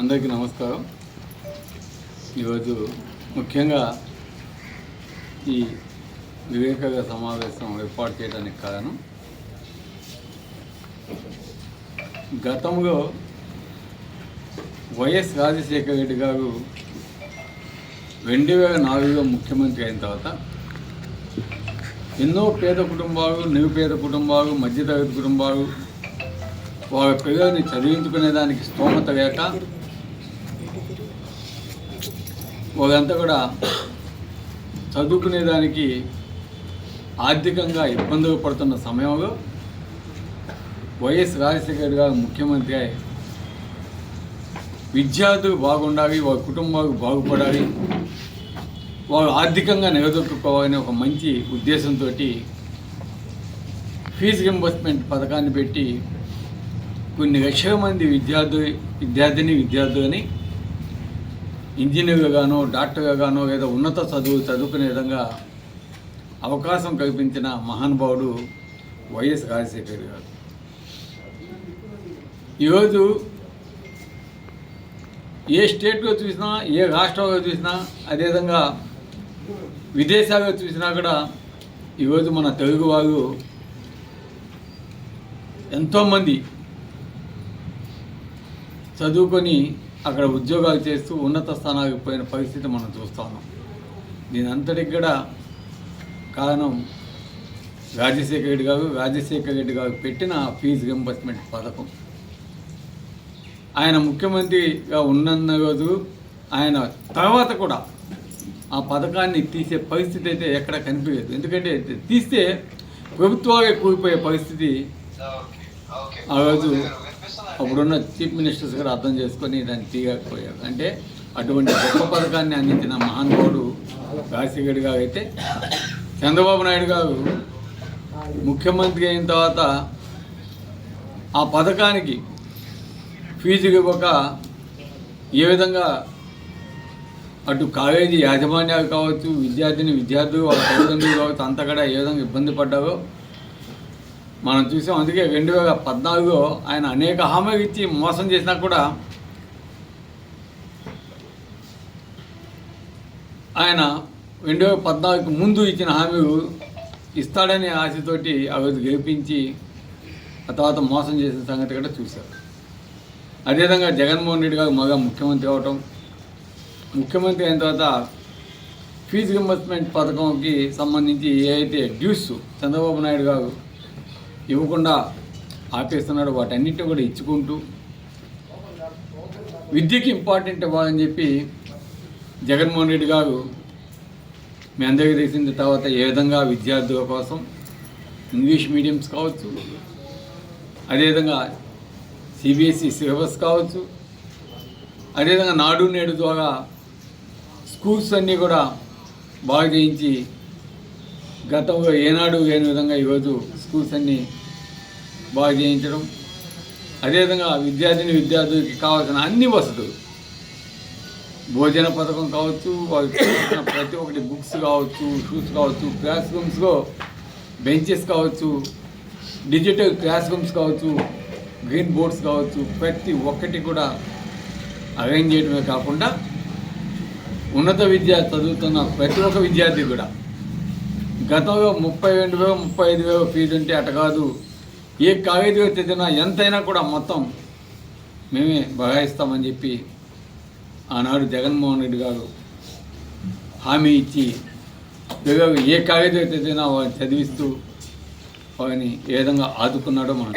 అందరికీ నమస్కారం. ఈరోజు ముఖ్యంగా ఈ వివేకానంద సమావేశం ఏర్పాటు చేయడానికి కారణం గతంలో వైఎస్ రాజశేఖర రెడ్డి గారు రెండు వేల నాలుగులో ముఖ్యమంత్రి అయిన తర్వాత ఎన్నో పేద కుటుంబాలు నిరుపేద కుటుంబాలు మధ్యతరగతి కుటుంబాలు వాళ్ళ పిల్లల్ని చదివించుకునే దానికి స్తోమత లేక అదంతా కూడా చదువుకునేదానికి ఆర్థికంగా ఇబ్బందులు పడుతున్న సమయంలో వైఎస్ రాజశేఖర్ గారు ముఖ్యమంత్రి అయి విద్యార్థులు బాగుండాలి వాళ్ళ కుటుంబాలు బాగుపడాలి వాళ్ళు ఆర్థికంగా నిలదొక్కుకోవాలనే ఒక మంచి ఉద్దేశంతో ఫీజు రింబర్స్మెంట్ పథకాన్ని పెట్టి కొన్ని లక్షల మంది విద్యార్థి విద్యార్థిని విద్యార్థులని ఇంజనీర్గా గాను డాక్టర్గా గాను లేదా ఉన్నత చదువు చదువుకునే విధంగా అవకాశం కల్పించిన మహానుభావుడు వైఎస్ రాజశేఖర్ గారు. ఈరోజు ఏ స్టేట్లో చూసినా ఏ రాష్ట్రంలో చూసినా అదేవిధంగా విదేశాల్లో చూసినా కూడా ఈరోజు మన తెలుగు వారు ఎంతోమంది చదువుకొని అక్కడ ఉద్యోగాలు చేస్తూ ఉన్నత స్థానాలకు పోయిన పరిస్థితి మనం చూస్తున్నాం దీని అంతటికి కూడా కారణం రాజశేఖర రెడ్డి గారు రాజశేఖర రెడ్డి గారు పెట్టిన ఫీజు రింబర్స్మెంట్ పథకం. ఆయన ముఖ్యమంత్రిగా ఉన్నన్న రోజు ఆయన తర్వాత కూడా ఆ పథకాన్ని తీసే పరిస్థితి అయితే ఎక్కడ కనిపించదు ఎందుకంటే తీస్తే ప్రభుత్వాలే కూలిపోయే పరిస్థితి ఆ రోజు అప్పుడున్న చీఫ్ మినిస్టర్స్ గారు అర్థం చేసుకొని దాన్ని తీయకపోయారు. అంటే అటువంటి గొప్ప పథకాన్ని అందించిన మహానుభావుడు రాజశేఖర్ గారు అయితే చంద్రబాబు నాయుడు గారు ముఖ్యమంత్రి అయిన తర్వాత ఆ పథకానికి ఫీజు ఇవ్వక ఏ విధంగా అటు కాలేజీ యాజమాన్యాలు కావచ్చు విద్యార్థిని విద్యార్థులు వాళ్ళ తల్లిదండ్రులు కావచ్చు అంతా కూడా ఏ విధంగా ఇబ్బంది పడ్డారో మనం చూసాం. అందుకే రెండు వేల పద్నాలుగులో ఆయన అనేక హామీలు ఇచ్చి మోసం చేసినా కూడా ఆయన రెండు వేల పద్నాలుగు ముందు ఇచ్చిన హామీలు ఇస్తాడనే ఆశతోటి అవి గెలిపించి ఆ తర్వాత మోసం చేసిన సంగతి కూడా చూశారు అదేవిధంగా జగన్మోహన్ రెడ్డి గారు మగ ముఖ్యమంత్రి అవటం ముఖ్యమంత్రి అయిన తర్వాత ఫీజు రింబర్స్మెంట్ పథకంకి సంబంధించి ఏ అయితే డ్యూస్ చంద్రబాబు నాయుడు గారు ఇవ్వకుండా ఆపేస్తున్నాడు. వాటన్నిటిని కూడా ఇచ్చుకుంటూ విద్యకి ఇంపార్టెంట్ ఇవ్వాలని చెప్పి జగన్మోహన్ రెడ్డి గారు మీ అందరికీ తెలిసిన తర్వాత ఏ విధంగా విద్యార్థుల కోసం ఇంగ్లీష్ మీడియంస్ కావచ్చు అదేవిధంగా సిబిఎస్ఈ సిలబస్ కావచ్చు అదేవిధంగా నాడు నేడు ద్వారా స్కూల్స్ అన్నీ కూడా బాగా చేయించి గతంలో ఏనాడు లేని విధంగా ఈరోజు స్కూల్స్ అన్నీ బాగు చేయించడం అదేవిధంగా విద్యార్థిని విద్యార్థులకి కావాల్సిన అన్ని వసతులు భోజన పథకం కావచ్చు వాళ్ళకి ప్రతి ఒక్కటి బుక్స్ కావచ్చు షూస్ కావచ్చు క్లాస్ రూమ్స్లో బెంచెస్ కావచ్చు డిజిటల్ క్లాస్ రూమ్స్ కావచ్చు గ్రీన్ బోర్డ్స్ కావచ్చు ప్రతి ఒక్కటి కూడా అరేంజ్ చేయడమే కాకుండా ఉన్నత విద్య చదువుతున్న ప్రతి ఒక్క విద్యార్థి కూడా గతంలో ముప్పై రెండు వేలు ముప్పై ఐదు వేలు ఫీజు ఉంటే అట కాదు. ఏ కాలేజీలో తెచ్చినా ఎంతైనా కూడా మొత్తం మేమే బగాయిస్తామని చెప్పి ఆనాడు జగన్మోహన్ రెడ్డి గారు హామీ ఇచ్చి పిల్లలు ఏ కాలేజీలో తెచ్చినా వారిని చదివిస్తూ వారిని ఏ విధంగా ఆదుకున్నాడో మనం